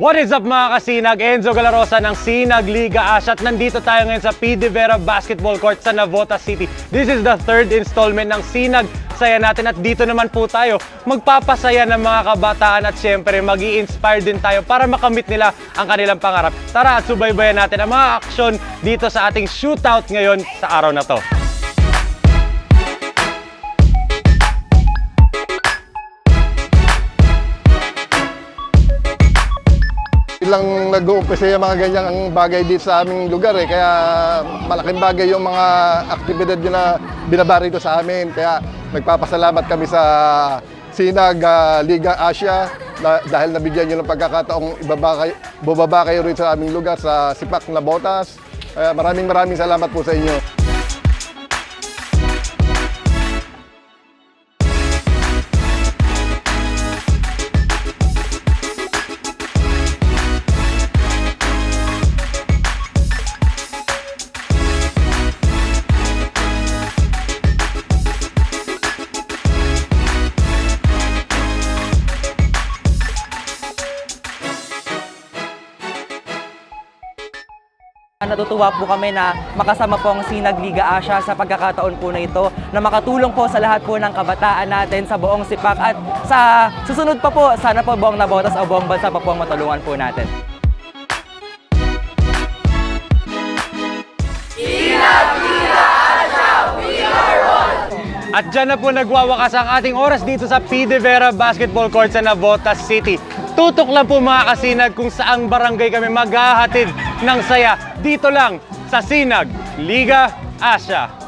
What is up mga kasinag? Enzo Galarosa ng Sinag Liga Asia at nandito tayo ngayon sa P. De Vera Basketball Court sa Navotas City. This is the third installment ng Sinag Saya natin at dito naman po tayo magpapasaya ng mga kabataan at syempre mag inspire din tayo para makamit nila ang kanilang pangarap. Tara at subaybayan natin ang mga aksyon dito sa ating shootout ngayon sa araw na to. Ilang nag-uumpisa yung mga ganyang bagay dito sa aming lugar eh. Kaya malaking bagay yung mga aktibidad na binaba rito sa amin. Kaya nagpapasalamat kami sa Sinag ah, Liga Asia na, dahil nabigyan nyo ng pagkakataong ibaba kayo, bubaba kayo rito sa aming lugar sa Sipak na Botas. Kaya maraming maraming salamat po sa inyo. Natutuwa po kami na makasama po ang Sinag Liga Asia sa pagkakataon po na ito na makatulong po sa lahat po ng kabataan natin sa buong sipak at sa susunod pa po, sana po buong nabotas o buong bansa pa po ang matulungan po natin. At dyan na po nagwawakas ang ating oras dito sa P. De Vera Basketball Court sa Navotas City. Tutok lang po mga kasinag kung saang barangay kami maghahatid ng saya dito lang sa Sinag, Liga Asia.